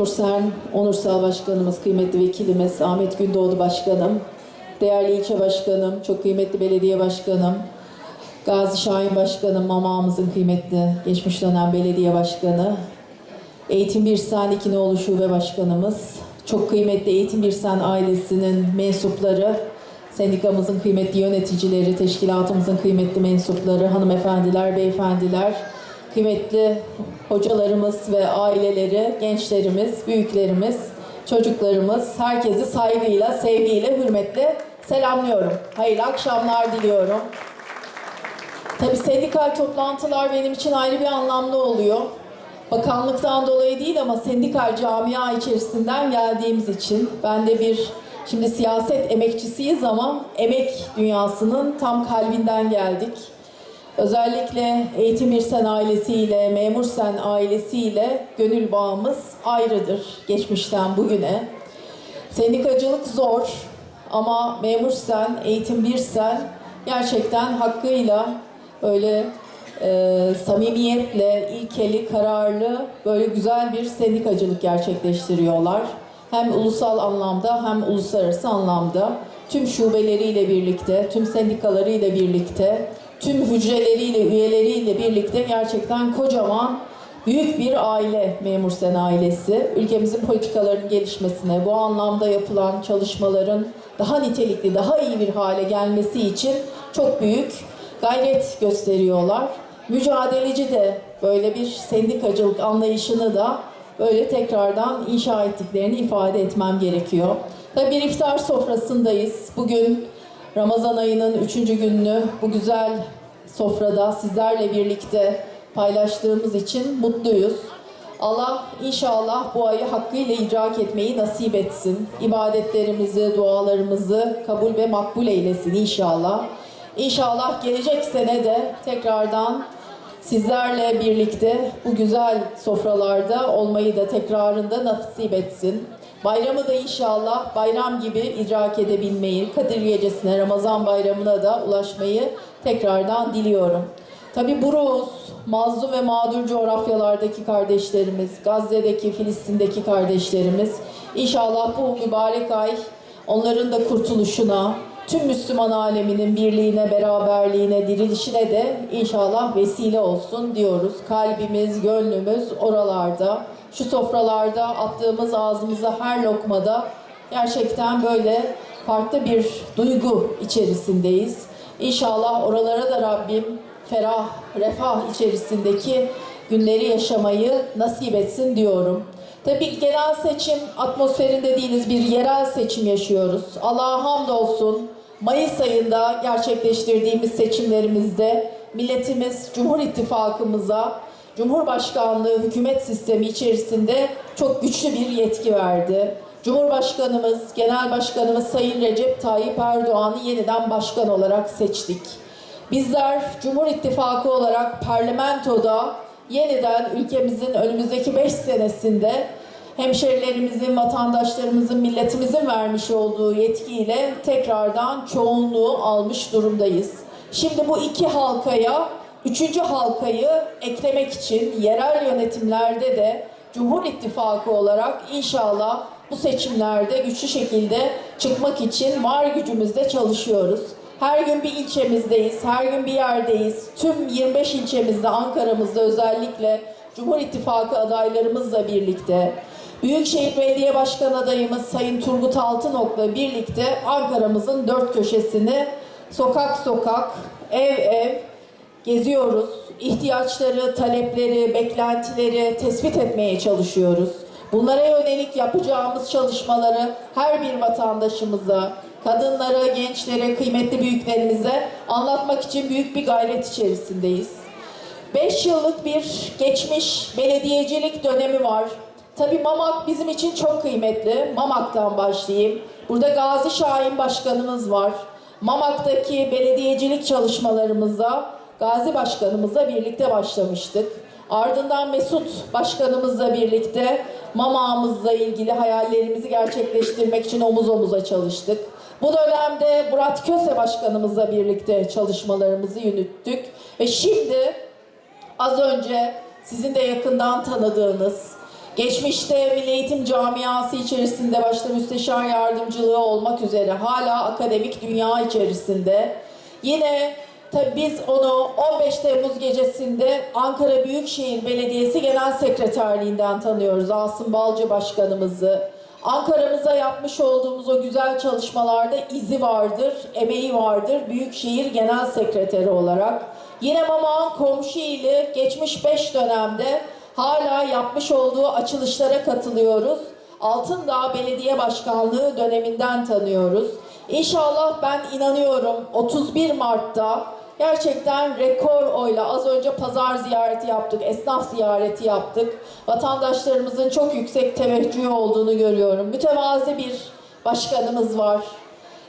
Memur Sen, Onursal Başkanımız, kıymetli vekilimiz Ahmet Gündoğdu Başkanım, değerli ilçe başkanım, çok kıymetli belediye başkanım, Gazi Şahin Başkanım, mamamızın kıymetli geçmiş dönem belediye başkanı, Eğitim Birsen İkinoğlu Şube Başkanımız, çok kıymetli Eğitim Birsen ailesinin mensupları, sendikamızın kıymetli yöneticileri, teşkilatımızın kıymetli mensupları, hanımefendiler, beyefendiler, kıymetli hocalarımız ve aileleri, gençlerimiz, büyüklerimiz, çocuklarımız, herkesi saygıyla, sevgiyle, hürmetle selamlıyorum. Hayırlı akşamlar diliyorum. Tabii sendikal toplantılar benim için ayrı bir anlamlı oluyor. Bakanlıktan dolayı değil ama sendikal camia içerisinden geldiğimiz için ben de bir şimdi siyaset emekçisiyiz ama emek dünyasının tam kalbinden geldik. Özellikle Eğitim İrsen ailesiyle, Memur Sen ailesiyle gönül bağımız ayrıdır geçmişten bugüne. Sendikacılık zor ama Memur Sen, Eğitim Bir Sen gerçekten hakkıyla böyle e, samimiyetle, ilkeli, kararlı, böyle güzel bir sendikacılık gerçekleştiriyorlar. Hem ulusal anlamda hem uluslararası anlamda tüm şubeleriyle birlikte, tüm sendikalarıyla birlikte, tüm hücreleriyle, üyeleriyle birlikte gerçekten kocaman büyük bir aile Memur Sen ailesi. Ülkemizin politikalarının gelişmesine, bu anlamda yapılan çalışmaların daha nitelikli, daha iyi bir hale gelmesi için çok büyük gayret gösteriyorlar. Mücadeleci de böyle bir sendikacılık anlayışını da böyle tekrardan inşa ettiklerini ifade etmem gerekiyor. Tabii bir iftar sofrasındayız. Bugün Ramazan ayının üçüncü gününü bu güzel sofrada sizlerle birlikte paylaştığımız için mutluyuz. Allah inşallah bu ayı hakkıyla idrak etmeyi nasip etsin. İbadetlerimizi, dualarımızı kabul ve makbul eylesin inşallah. İnşallah gelecek sene de tekrardan sizlerle birlikte bu güzel sofralarda olmayı da tekrarında nasip etsin. Bayramı da inşallah bayram gibi idrak edebilmeyi, Kadir Gecesi'ne, Ramazan bayramına da ulaşmayı tekrardan diliyorum. Tabi Buruz, mazlum ve mağdur coğrafyalardaki kardeşlerimiz, Gazze'deki, Filistin'deki kardeşlerimiz inşallah bu mübarek ay onların da kurtuluşuna, tüm Müslüman aleminin birliğine, beraberliğine, dirilişine de inşallah vesile olsun diyoruz. Kalbimiz, gönlümüz oralarda. Şu sofralarda attığımız ağzımıza her lokmada gerçekten böyle farklı bir duygu içerisindeyiz. İnşallah oralara da Rabbim ferah, refah içerisindeki günleri yaşamayı nasip etsin diyorum. Tabii genel seçim atmosferinde değiliz. Bir yerel seçim yaşıyoruz. Allah'a hamdolsun. Mayıs ayında gerçekleştirdiğimiz seçimlerimizde milletimiz Cumhur İttifakımıza Cumhurbaşkanlığı hükümet sistemi içerisinde çok güçlü bir yetki verdi. Cumhurbaşkanımız, Genel Başkanımız Sayın Recep Tayyip Erdoğan'ı yeniden başkan olarak seçtik. Bizler Cumhur İttifakı olarak parlamentoda yeniden ülkemizin önümüzdeki 5 senesinde hemşerilerimizin, vatandaşlarımızın, milletimizin vermiş olduğu yetkiyle tekrardan çoğunluğu almış durumdayız. Şimdi bu iki halkaya üçüncü halkayı eklemek için yerel yönetimlerde de Cumhur İttifakı olarak inşallah bu seçimlerde güçlü şekilde çıkmak için var gücümüzle çalışıyoruz. Her gün bir ilçemizdeyiz, her gün bir yerdeyiz. Tüm 25 ilçemizde, Ankara'mızda özellikle Cumhur İttifakı adaylarımızla birlikte Büyükşehir Belediye Başkan adayımız Sayın Turgut Altınok'la birlikte Ankara'mızın dört köşesini sokak sokak, ev ev geziyoruz. İhtiyaçları, talepleri, beklentileri tespit etmeye çalışıyoruz. Bunlara yönelik yapacağımız çalışmaları her bir vatandaşımıza, kadınlara, gençlere, kıymetli büyüklerimize anlatmak için büyük bir gayret içerisindeyiz. 5 yıllık bir geçmiş belediyecilik dönemi var. Tabii Mamak bizim için çok kıymetli. Mamak'tan başlayayım. Burada Gazi Şahin Başkanımız var. Mamak'taki belediyecilik çalışmalarımıza Gazi Başkanımızla birlikte başlamıştık. Ardından Mesut Başkanımızla birlikte Mama'mızla ilgili hayallerimizi gerçekleştirmek için omuz omuza çalıştık. Bu dönemde Murat Köse Başkanımızla birlikte çalışmalarımızı yürüttük. Ve şimdi az önce sizin de yakından tanıdığınız, geçmişte Milli Eğitim Camiası içerisinde başta müsteşar yardımcılığı olmak üzere hala akademik dünya içerisinde yine Tabii biz onu 15 Temmuz gecesinde Ankara Büyükşehir Belediyesi Genel Sekreterliğinden tanıyoruz Asım Balcı Başkanımızı. Ankara'mıza yapmış olduğumuz o güzel çalışmalarda izi vardır, emeği vardır Büyükşehir Genel Sekreteri olarak. Yine Mamak'ın komşu ili geçmiş 5 dönemde hala yapmış olduğu açılışlara katılıyoruz. Altındağ Belediye Başkanlığı döneminden tanıyoruz. İnşallah ben inanıyorum 31 Mart'ta gerçekten rekor oyla az önce pazar ziyareti yaptık, esnaf ziyareti yaptık. Vatandaşlarımızın çok yüksek teveccühü olduğunu görüyorum. Mütevazi bir başkanımız var.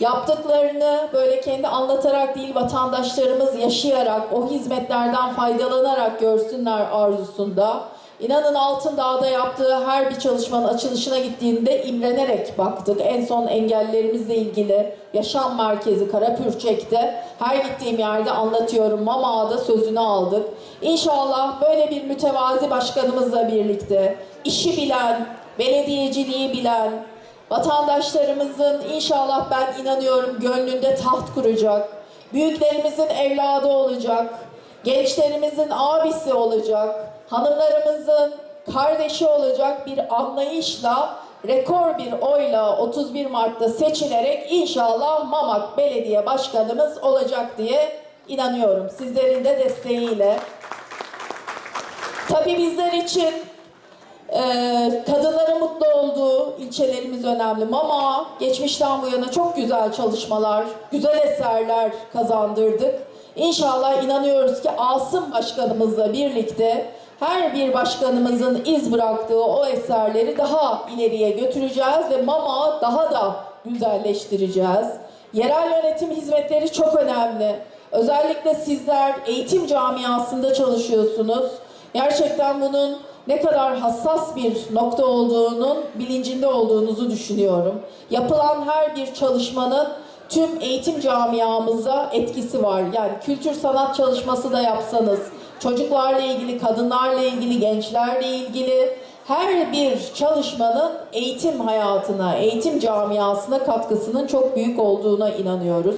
Yaptıklarını böyle kendi anlatarak değil vatandaşlarımız yaşayarak, o hizmetlerden faydalanarak görsünler arzusunda. İnanın Altındağ'da yaptığı her bir çalışmanın açılışına gittiğinde imrenerek baktık. En son engellerimizle ilgili yaşam merkezi Karapürçek'te her gittiğim yerde anlatıyorum. Mama'da sözünü aldık. İnşallah böyle bir mütevazi başkanımızla birlikte işi bilen, belediyeciliği bilen, vatandaşlarımızın inşallah ben inanıyorum gönlünde taht kuracak, büyüklerimizin evladı olacak, gençlerimizin abisi olacak, hanımlarımızın kardeşi olacak bir anlayışla rekor bir oyla 31 Mart'ta seçilerek inşallah Mamak Belediye Başkanımız olacak diye inanıyorum. Sizlerin de desteğiyle. Tabii bizler için e, kadınların mutlu olduğu ilçelerimiz önemli. Mama geçmişten bu yana çok güzel çalışmalar, güzel eserler kazandırdık. İnşallah inanıyoruz ki Asım Başkanımızla birlikte her bir başkanımızın iz bıraktığı o eserleri daha ileriye götüreceğiz ve Mama daha da güzelleştireceğiz. Yerel yönetim hizmetleri çok önemli. Özellikle sizler eğitim camiasında çalışıyorsunuz. Gerçekten bunun ne kadar hassas bir nokta olduğunun bilincinde olduğunuzu düşünüyorum. Yapılan her bir çalışmanın tüm eğitim camiamıza etkisi var. Yani kültür sanat çalışması da yapsanız, çocuklarla ilgili, kadınlarla ilgili, gençlerle ilgili her bir çalışmanın eğitim hayatına, eğitim camiasına katkısının çok büyük olduğuna inanıyoruz.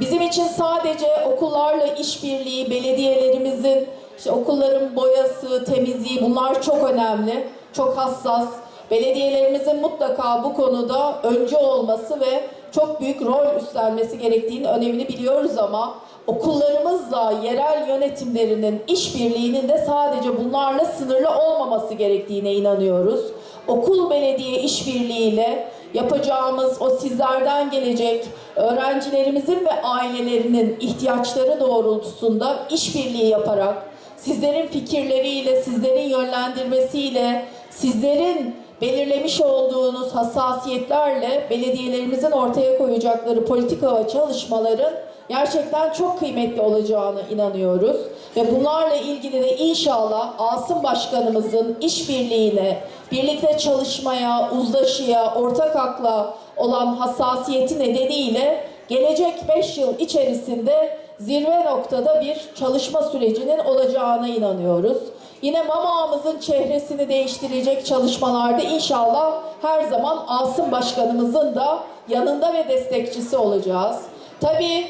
Bizim için sadece okullarla işbirliği, belediyelerimizin işte okulların boyası, temizliği bunlar çok önemli, çok hassas. Belediyelerimizin mutlaka bu konuda önce olması ve çok büyük rol üstlenmesi gerektiğini önemini biliyoruz ama okullarımızla yerel yönetimlerinin işbirliğinin de sadece bunlarla sınırlı olmaması gerektiğine inanıyoruz. Okul belediye işbirliğiyle yapacağımız o sizlerden gelecek öğrencilerimizin ve ailelerinin ihtiyaçları doğrultusunda işbirliği yaparak sizlerin fikirleriyle, sizlerin yönlendirmesiyle, sizlerin belirlemiş olduğunuz hassasiyetlerle belediyelerimizin ortaya koyacakları politika ve çalışmaların gerçekten çok kıymetli olacağına inanıyoruz. Ve bunlarla ilgili de inşallah Asım Başkanımızın işbirliğine, birlikte çalışmaya, uzlaşıya, ortak akla olan hassasiyeti nedeniyle gelecek 5 yıl içerisinde zirve noktada bir çalışma sürecinin olacağına inanıyoruz. Yine Mama'mızın çehresini değiştirecek çalışmalarda inşallah her zaman Asım Başkanımızın da yanında ve destekçisi olacağız. Tabii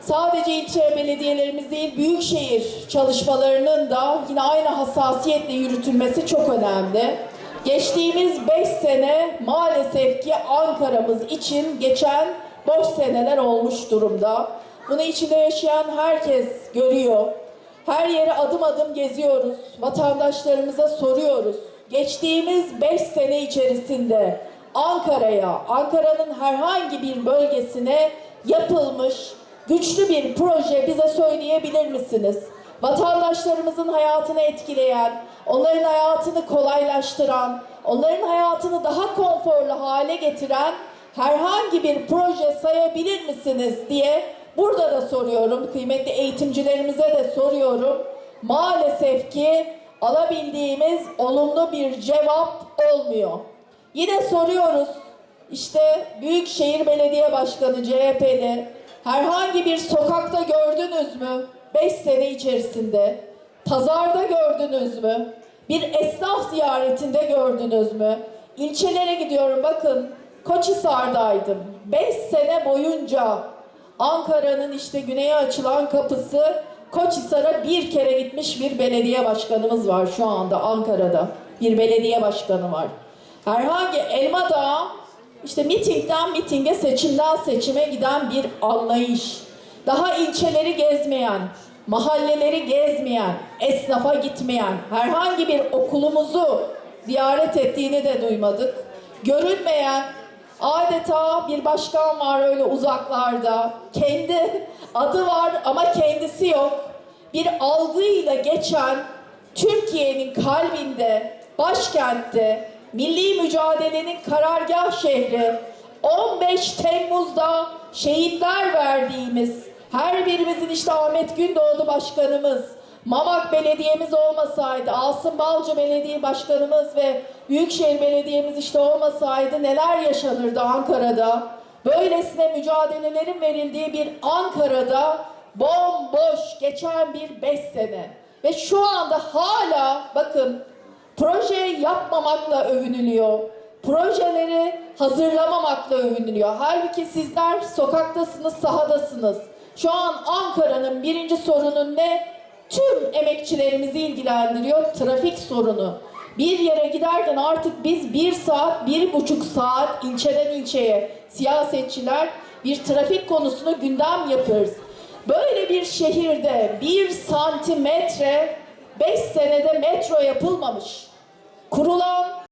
sadece ilçe belediyelerimiz değil, büyükşehir çalışmalarının da yine aynı hassasiyetle yürütülmesi çok önemli. Geçtiğimiz 5 sene maalesef ki Ankara'mız için geçen boş seneler olmuş durumda. Bunu içinde yaşayan herkes görüyor. Her yere adım adım geziyoruz. Vatandaşlarımıza soruyoruz. Geçtiğimiz 5 sene içerisinde Ankara'ya, Ankara'nın herhangi bir bölgesine yapılmış güçlü bir proje bize söyleyebilir misiniz? Vatandaşlarımızın hayatını etkileyen, onların hayatını kolaylaştıran, onların hayatını daha konforlu hale getiren herhangi bir proje sayabilir misiniz diye burada da soruyorum. Kıymetli eğitimcilerimize de soruyorum. Maalesef ki alabildiğimiz olumlu bir cevap olmuyor. Yine soruyoruz. İşte Büyükşehir Belediye Başkanı CHP'li herhangi bir sokakta gördünüz mü? 5 sene içerisinde pazarda gördünüz mü? Bir esnaf ziyaretinde gördünüz mü? İlçelere gidiyorum bakın. Koçhisar'daydım. 5 sene boyunca Ankara'nın işte güneye açılan kapısı Koçhisar'a bir kere gitmiş bir belediye başkanımız var şu anda Ankara'da. Bir belediye başkanı var. Herhangi Elmadağ işte mitingden mitinge, seçimden seçime giden bir anlayış. Daha ilçeleri gezmeyen, mahalleleri gezmeyen, esnafa gitmeyen, herhangi bir okulumuzu ziyaret ettiğini de duymadık. Görünmeyen, adeta bir başkan var öyle uzaklarda. Kendi adı var ama kendisi yok. Bir algıyla geçen Türkiye'nin kalbinde, başkentte, milli mücadelenin karargah şehri, 15 Temmuz'da şehitler verdiğimiz, her birimizin işte Ahmet Gündoğdu Başkanımız, Mamak Belediye'miz olmasaydı, Asım Balcı Belediye Başkanımız ve Büyükşehir Belediye'miz işte olmasaydı neler yaşanırdı Ankara'da? Böylesine mücadelelerin verildiği bir Ankara'da bomboş geçen bir beş sene. Ve şu anda hala bakın proje yapmamakla övünülüyor. Projeleri hazırlamamakla övünülüyor. Halbuki sizler sokaktasınız, sahadasınız. Şu an Ankara'nın birinci sorunu ne? Tüm emekçilerimizi ilgilendiriyor trafik sorunu. Bir yere giderken artık biz bir saat, bir buçuk saat ilçeden ilçeye siyasetçiler bir trafik konusunu gündem yapıyoruz. Böyle bir şehirde bir santimetre beş senede metro yapılmamış. Kurulan